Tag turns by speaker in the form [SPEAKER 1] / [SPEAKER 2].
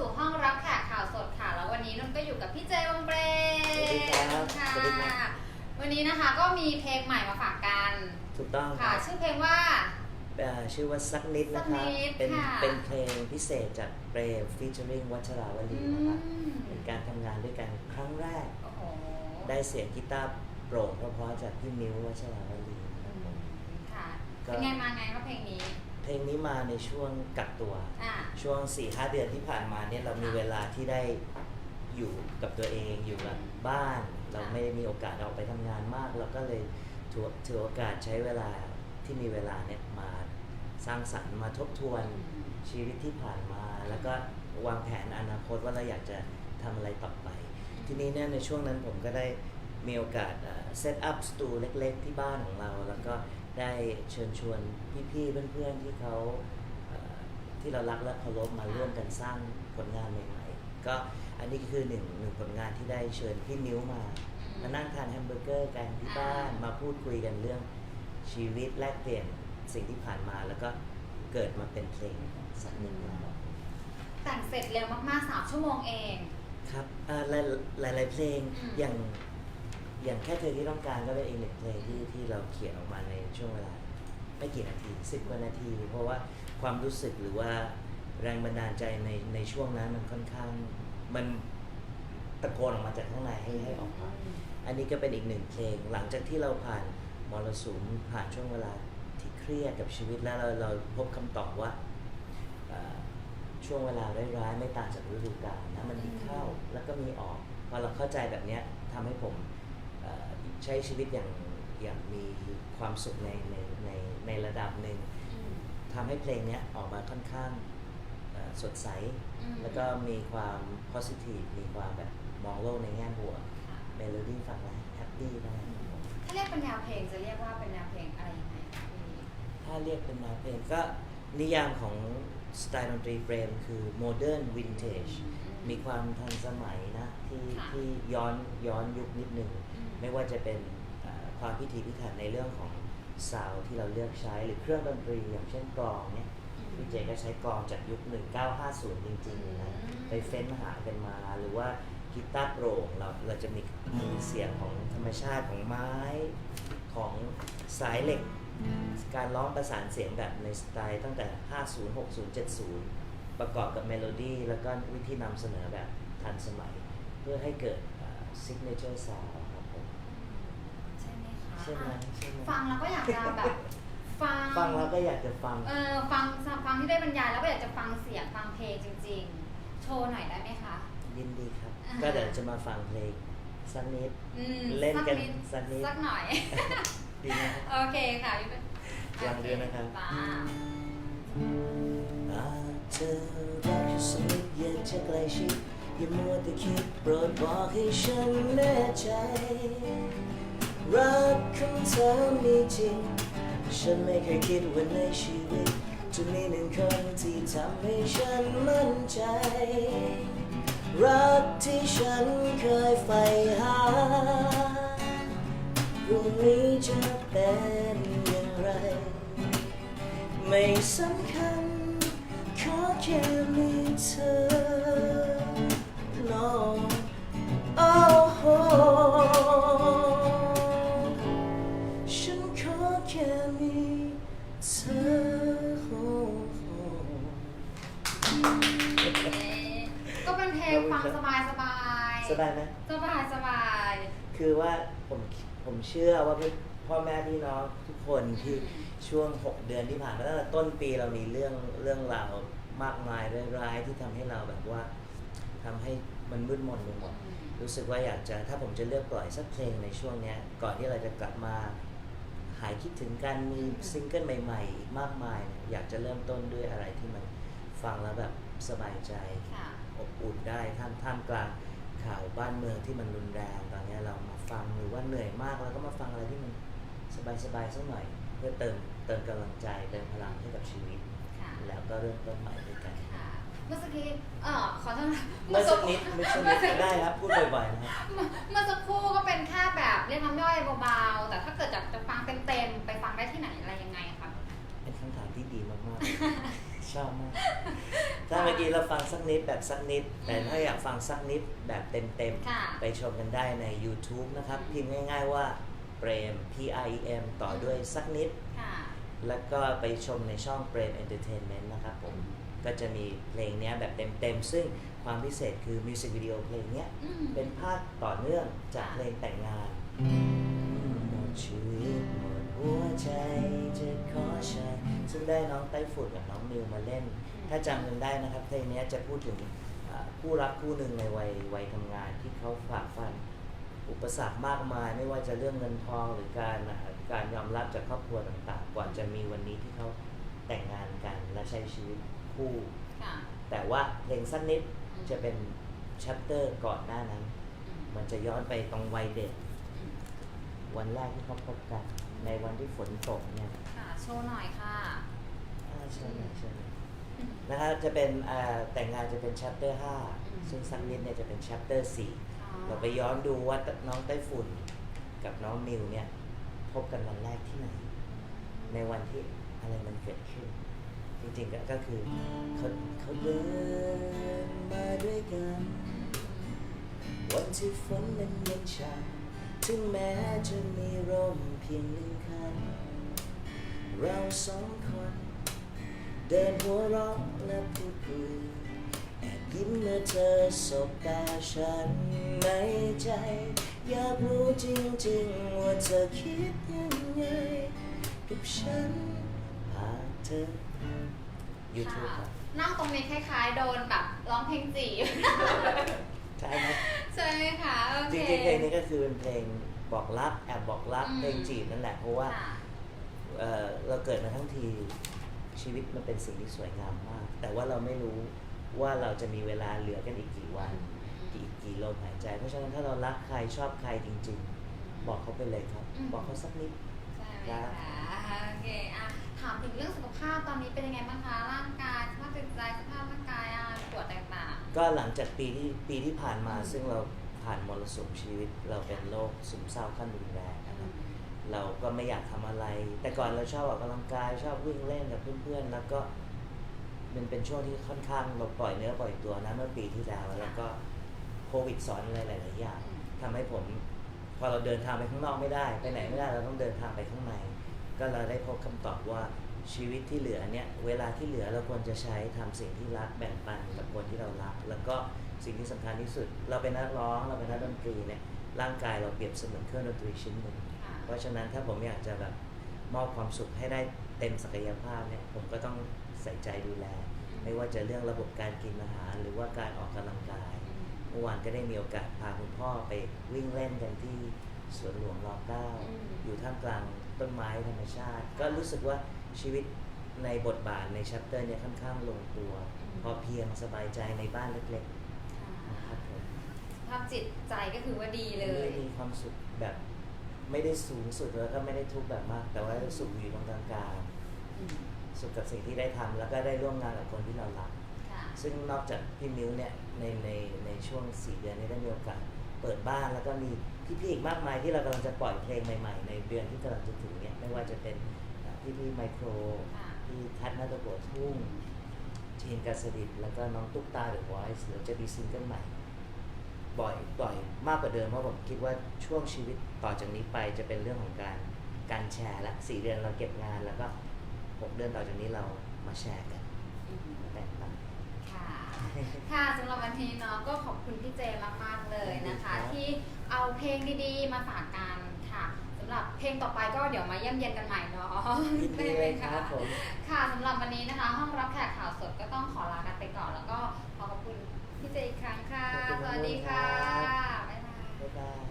[SPEAKER 1] สู่ห้องรับแขกข่าวสดค่ะ แล้ววันนี้นุ่นก็อยู่กับพี่เจวงเบร
[SPEAKER 2] สวัสดีครับ
[SPEAKER 1] ค่ะ
[SPEAKER 2] สวัสดีครับ
[SPEAKER 1] วันนี้นะคะก็มีเพลงใหม่มาฝากกัน
[SPEAKER 2] ถูกต้องค
[SPEAKER 1] ค่ะ
[SPEAKER 2] รับ
[SPEAKER 1] ชื่อเพลงว่า
[SPEAKER 2] เอ่อชื่อว่าสักนิดนะค
[SPEAKER 1] สั
[SPEAKER 2] รั
[SPEAKER 1] กนิ
[SPEAKER 2] บ
[SPEAKER 1] ด
[SPEAKER 2] เป็น
[SPEAKER 1] ค่ะ
[SPEAKER 2] เป็นเพลงพิเศษจากเปรมฟีเจอริงวัชราว
[SPEAKER 1] อื
[SPEAKER 2] ลีนะครับ
[SPEAKER 1] ม
[SPEAKER 2] เป็นการทำงานด้วยกันครั้งแรก
[SPEAKER 1] โอ้โห
[SPEAKER 2] ได้เสียงกีตาร์โปร่งเพราะๆจากพี่มิ้ววัชราวลีนะครับผม
[SPEAKER 1] ค่ะ
[SPEAKER 2] ก็
[SPEAKER 1] เป็นไงมาไงครับเพลงนี้
[SPEAKER 2] เพลงนี้มาในช่วงกักตัว
[SPEAKER 1] อ่า
[SPEAKER 2] ช่วง4ี่ห้าเดือนที่ผ่านมาเนี่ยเรามี
[SPEAKER 1] ค่ะ
[SPEAKER 2] เวลาที่ได้อยู่กับตัวเองอยู่กับบ้าน เรา
[SPEAKER 1] ค่ะ
[SPEAKER 2] ไม่ได้มีโอกาสออกไปทำงานมาก เราก็เลยถือถือโอกาสใช้เวลาที่มีเวลาเนี่ยมาสร้างสรรค์มาทบทวนชีวิตที่ผ่านมา แล้วก็วางแผนอนาคตว่าเราอยากจะทำอะไรต่อไป ทีนี้เนี่ยในช่วงนั้นผมก็ได้มีโอกาสเซตอัพสตูเล็ก ๆ ที่บ้านของเรา แล้วก็ ได้เชิญชวนพี่ๆเพื่อนๆที่เขาเอ่อที่เรารักและเคารพมาร่วมกันสร้างผลงานใหม่ๆ ก็อันนี้คือหนึ่งหนึ่งผลงานที่ได้เชิญพี่นิ้วมา มานั่งทานแฮมเบอร์เกอร์กันที่บ้านมาพูดคุยกันเรื่องชีวิตแลกเปลี่ยนสิ่งที่ผ่านมาแล้วก็เกิดมาเป็นเพลงสักหนึ่งนะครับ
[SPEAKER 1] แต่งเสร็จเร็วมากๆสามชั่วโมงเอง
[SPEAKER 2] ครับอ่าหลายหลายหลายเพลง
[SPEAKER 1] อืม
[SPEAKER 2] อย่าง อย่างแค่เธอที่ต้องการก็เป็นอีกหนึ่งเพลงที่ที่เราเขียนออกมาในช่วงเวลาไม่กี่นาทีสิบกว่านาที เพราะว่าความรู้สึกหรือว่าแรงบันดาลใจในในช่วงนั้นมันค่อนข้างมันตะโกนออกมาจากข้างในให้ให้ออกมา อันนี้ก็เป็นอีกหนึ่งเพลง หลังจากที่เราผ่านมรสุมผ่านช่วงเวลาที่เครียดกับชีวิตแล้วเราเราพบคำตอบว่าเอ่อช่วงเวลาร้ายๆไม่ต่างจากฤดูกาลนะมันมีเข้าแล้วก็มีออกพอเราเข้าใจแบบเนี้ยทำให้ผมเอ่อ ใช้ชีวิตอย่างอย่างมีความสุขในในในในระดับหนึ่งทำให้เพลงเนี้ยออกมาค่อนข้างเอ่อสดใส
[SPEAKER 1] อืม
[SPEAKER 2] แล้วก็มีความ positive มีความแบบมองโลกในแง่บวกเมโลดี้ฟังแล้วแฮปปี้ได้ครับผม
[SPEAKER 1] ถ้าเรียกเป็นแนวเพลงจะเรียกว่าเป็นแนวเพลงอะไรยังไงคะพี่
[SPEAKER 2] ถ้าเรียกเป็นแนวเพลงก็นิยามของสไตล์ดนตรีเฟรมคือโมเดิร์นวินเทจ มีความทันสมัยนะที่
[SPEAKER 1] ค่ะ
[SPEAKER 2] ที่ย้อนย้อนยุคนิดนึง
[SPEAKER 1] อืม
[SPEAKER 2] ไม่ว่าจะเป็นเอ่อความพิถีพิถันในเรื่องของซาวด์ที่เราเลือกใช้หรือเครื่องดนตรีอย่างเช่นกลองเนี่ยพี่เจก็ใช้กลองจากยุค 1950 จริงๆนะ
[SPEAKER 1] อืม
[SPEAKER 2] ไปเฟ้นหากันมา หรือว่ากีตาร์โปร่งเราเราจะมีมีเสียงของธรรมชาติของไม้ของสายเหล็ก การร้องประสานเสียงแบบในสไตล์ตั้งแต่ 50 60 70 ประกอบกับเมโลดี้แล้วก็วิธีนำเสนอแบบทันสมัย เพื่อให้เกิดซิกเนเจอร์ซาวครับผม
[SPEAKER 1] ใช่ไหมคะ
[SPEAKER 2] ใช่ไหม
[SPEAKER 1] อะ
[SPEAKER 2] ใช่ไหม
[SPEAKER 1] ฟังแล้วก็อยากจะแบบ ฟัง
[SPEAKER 2] ฟังแล้วก็อยากจะฟัง
[SPEAKER 1] เออฟังฟังที่ได้บรรยายแล้วก็อยากจะฟังเสียงฟังเพลงจริง ๆ โชว์หน่อยได้ไหมคะ
[SPEAKER 2] ยินดีครับ
[SPEAKER 1] อ่า
[SPEAKER 2] ก็เดี๋ยวจะมาฟังเพลงสักนิด
[SPEAKER 1] อืม
[SPEAKER 2] เล่นกัน
[SPEAKER 1] สัก
[SPEAKER 2] สักนิด
[SPEAKER 1] สักหน่อย
[SPEAKER 2] ดีไหมครับ
[SPEAKER 1] โอเคค่ะพี่เป็น
[SPEAKER 2] ลองดูนะครับ
[SPEAKER 1] จ้า
[SPEAKER 2] อาจเธอรักฉันสักนิดอยากจะใกล้ชิดอย่ามัวแต่คิดโปรดบอกให้ฉันแน่ใจ รักของเธอมีจริง ฉันไม่เคยคิดว่าในชีวิต จะมีหนึ่งคนที่ทำให้ฉันมั่นใจ รักที่ฉันเคยใฝ่หาพรุ่งนี้จะเป็นอย่างไร ไม่สำคัญ
[SPEAKER 1] ก็เป็นเพลงฟังสบายสบาย
[SPEAKER 2] สบายไหม
[SPEAKER 1] สบายสบาย
[SPEAKER 2] คือว่าผมผมเชื่อว่าพี่พ่อแม่พี่น้องทุกคนที่ช่วง 6 เดือนที่ผ่านมาตั้งแต่ต้นปีเรามีเรื่องเรื่องราว มากมายร้ายๆที่ทำให้เราแบบว่าทำให้มันมืดมนไปหมดรู้สึกว่าอยากจะถ้าผมจะเลือกปล่อยสักเพลงในช่วงเนี้ยก่อนที่เราจะกลับมาหายคิดถึงกันมีซิงเกิลใหม่ๆอีกมากมายเนี่ยอยากจะเริ่มต้นด้วยอะไรที่มันฟังแล้วแบบสบายใจ
[SPEAKER 1] ค่ะ
[SPEAKER 2] อบอุ่นได้ท่ามท่ามกลางข่าวบ้านเมืองที่มันรุนแรงตอนเนี้ยเรามาฟังหรือว่าเหนื่อยมากแล้วก็มาฟังอะไรที่มันสบายๆสักหน่อย เพื่อเติมเติมกำลังใจเติมพลังให้กับชีวิต
[SPEAKER 1] ค่ะ
[SPEAKER 2] แล้วก็เริ่มต้นใหม่ด้วยกัน
[SPEAKER 1] ค่ะเมื่อสักกี้เออขอโทษนะ
[SPEAKER 2] เมื่อสักนิดไม่ใช่นิดก็ได้ครับพูดบ่อยๆนะครับ
[SPEAKER 1] เมื่อเมื่อสักครู่ก็เป็นแค่แบบเรียกน้ำย่อยเบาๆ แต่ถ้าเกิดจะจะฟังเต็มๆไปฟังได้ที่ไหนอะไรยังไงคะ
[SPEAKER 2] เป็นคำถามที่ดีมากๆ ชอบมาก ถ้าเมื่อกี้เราฟังสักนิดแบบสักนิด แต่ถ้าอยากฟังสักนิดแบบเต็ม
[SPEAKER 1] ค่ะ
[SPEAKER 2] ๆ ไปชมกันได้ใน YouTube นะครับ
[SPEAKER 1] อืม
[SPEAKER 2] พิมพ์ง่ายๆว่าเปรม P R E M ต่อด้วยสักนิด
[SPEAKER 1] ค่ะ
[SPEAKER 2] แล้วก็ไปชมในช่องเปรม Entertainment นะครับผม ก็จะมีเพลงเนี้ยแบบเต็มๆ ซึ่งความพิเศษคือมิวสิกวิดีโอเพลงเนี้ย
[SPEAKER 1] อืม
[SPEAKER 2] เป็นภาคต่อเนื่องจากเพลงแต่งงานหมดชีวิตหมดหัวใจจะขอใช้ซึ่งได้น้องไต้ฝุ่นกับน้องมิวมาเล่น ถ้าจำกันได้นะครับเพลงนี้จะพูดถึงอ่าคู่รักคู่หนึ่งในวัยวัยทำงานที่เขาฝ่าฟัน อุปสรรคมากมาย ไม่ว่าจะเรื่องเงินทองหรือการอ่าการยอมรับจากครอบครัวต่างๆ กว่าจะมีวันนี้ที่เขาแต่งงานกันและใช้ชีวิตคู่
[SPEAKER 1] ค่ะ
[SPEAKER 2] แต่ว่าเพลงสั้นนิดจะเป็นชัปเตอร์ก่อนหน้านั้น
[SPEAKER 1] อืม
[SPEAKER 2] มันจะย้อนไปตรงวัยเด็ก
[SPEAKER 1] อืม
[SPEAKER 2] วันแรกที่เขาพบกัน ในวันที่ฝนตกเนี่ย
[SPEAKER 1] ค่ะโชว์หน่อยค่ะ
[SPEAKER 2] อ่าใช่ไหมใช่ไหมนะครับจะเป็นอ่าแต่งงานจะเป็น chapter
[SPEAKER 1] อืม
[SPEAKER 2] 5ซึ่งซักนิดเนี่ยจะเป็น chapter
[SPEAKER 1] ค่ะ
[SPEAKER 2] 4 เราไปย้อนดูว่าน้องไต้ฝุ่นกับน้องมิวเนี่ย พบกันวันแรกที่ไหน ในวันที่อะไรมันเกิดขึ้น จริงๆก็ก็คือเขาเขาเดินมาด้วยกัน วันที่ฝนมันยังชาถึงแม้จะมีร่มเพียงหนึ่งคัน เราสองคน เดินหัวเราะและพูดคุย ยิ้มเมื่อเธอสบตาฉันในใจ อยากรู้จริงๆว่าเธอคิดยังไงกับฉันหากเธอ YouTube ครับ
[SPEAKER 1] นั่งตรงนี้คล้ายๆ โดนแบบร้องเพลงจีบ
[SPEAKER 2] ใช่ไหม
[SPEAKER 1] ใช่ไหมคะโอ
[SPEAKER 2] จ
[SPEAKER 1] เค
[SPEAKER 2] ริงๆเพลงนี้ก็คือเป็นเพลงบอกรักแอบบอกรัก
[SPEAKER 1] อืม
[SPEAKER 2] เพลงจีบนั่นแหละเพราะว่า
[SPEAKER 1] ค่ะ
[SPEAKER 2] เอ่อเราเกิดมาทั้งทีชีวิตมันเป็นสิ่งที่สวยงามมาก แต่ว่าเราไม่รู้ ว่าเราจะมีเวลาเหลือกันอีกกี่วัน กี่กี่ลมหายใจ เพราะฉะนั้นถ้าเรารักใครชอบใครจริง ๆ บอกเขาไปเลยครับ
[SPEAKER 1] อืม
[SPEAKER 2] บอกเขาสักนิด
[SPEAKER 1] ใช่ไหมคะโอเคอะถามถึงเรื่องสุขภาพตอนนี้เป็นยังไงบ้างคะร่างกายสภาพจิตใจสภาพร่างกายอะปวดต่าง
[SPEAKER 2] ก็หลังจากปีที่ปีที่ผ่านมา
[SPEAKER 1] อืม
[SPEAKER 2] ซึ่งเราผ่านมรสุมชีวิต เราเป็นโรคซึมเศร้าขั้นรุนแรง
[SPEAKER 1] ๆ
[SPEAKER 2] นะครับเราก็ไม่อยากทำอะไร แต่ก่อนเราชอบออกกำลังกายชอบวิ่งเล่นกับเพื่อนๆ แล้วก็ มันเป็นช่วงที่ค่อนข้างเราปล่อยเนื้อปล่อยตัวนะเมื่อปีที่แล้วแล้วก็โควิดสอนอะไรหลายๆอย่างทำให้ผม พอเราเดินทางไปข้างนอกไม่ได้ ไปไหนไม่ได้เราต้องเดินทางไปข้างใน ก็เราได้พบคำตอบว่าชีวิตที่เหลือเนี่ยเวลาที่เหลือเราควรจะใช้ทำสิ่งที่รักแบ่งปันกับคนที่เรารัก แล้วก็สิ่งที่สำคัญที่สุด เราเป็นนักร้องเราเป็นนักดนตรีเนี่ยร่างกายเราเปรียบเสมือนเครื่องดนตรีชิ้นหนึ่งเพราะฉะนั้นถ้าผมอยากจะแบบมอบความสุขให้ได้เต็มศักยภาพเนี่ยผมก็ต้อง ใส่ใจดูแล ไม่ว่าจะเรื่องระบบการกินอาหาร หรือว่าการออกกำลังกาย เมื่อวานก็ได้มีโอกาสพาคุณพ่อไปวิ่งเล่นกันที่สวนหลวงรอเก้า
[SPEAKER 1] อืม
[SPEAKER 2] อยู่ท่ามกลางต้นไม้ธรรมชาติ ก็รู้สึกว่าชีวิตในบทบาทในชัปเตอร์เนี่ยค่อนข้างลงตัว พอเพียงสบายใจในบ้านเล็กๆนะครับผม
[SPEAKER 1] สภาพจิตใจก็คือว่าดีเลย
[SPEAKER 2] มีความสุขแบบไม่ได้สูงสุดแล้วก็ไม่ได้ทุกข์แบบมาก แต่ว่าสุขอยู่ตรงกลางๆ
[SPEAKER 1] อืม
[SPEAKER 2] สุขกับสิ่งที่ได้ทำแล้วก็ได้ร่วมงานกับคนที่เรารัก
[SPEAKER 1] ค่ะ
[SPEAKER 2] ซึ่งนอกจากพี่มิ้วเนี่ยในในในช่วง4เดือนนี้ได้มีโอกาสเปิดบ้านแล้วก็มีพี่ๆอีกมากมายที่เรากำลังจะปล่อยเพลงใหม่ๆ ในเดือนที่กำลังจะถึงเนี่ยไม่ว่าจะเป็นพี่พี่ไมโคร
[SPEAKER 1] ค่ะ
[SPEAKER 2] พี่ทัศน์นัตโกะทุ่งทีนกัสดิตแล้วก็น้องตุ๊กตาเดอะวอยซ์เดี๋ยวจะมีซิงเกิลใหม่บ่อยบ่อยมากกว่าเดิมเพราะผมคิดว่าช่วงชีวิตต่อจากนี้ไปจะเป็นเรื่องของการการแชร์ละสี่เดือนเราเก็บงานแล้วก็ หกเดือนต่อจากนี้เรามาแชร์กัน
[SPEAKER 1] อืม
[SPEAKER 2] แบ่งปัน
[SPEAKER 1] ค่ะ ค่ะสำหรับวันนี้เนาะก็ขอบคุณพี่เจมากๆเลยนะคะ
[SPEAKER 2] ครับ
[SPEAKER 1] ที่เอาเพลงดีๆ มาฝากกันค่ะสำหรับเพลงต่อไปก็เดี๋ยวมาเยี่ยมเยียนกันใหม่เนาะ
[SPEAKER 2] ยินดีเลยครับผม
[SPEAKER 1] ค่ะสำหรับวันนี้นะคะ ห้องรับแขกข่าวสดก็ต้องขอลากันไปก่อนแล้วก็ขอขอบคุณพี่เจอีกครั้งค่ะ
[SPEAKER 2] ขอบคุณ
[SPEAKER 1] สวัสดี
[SPEAKER 2] มากๆ
[SPEAKER 1] ค่ะ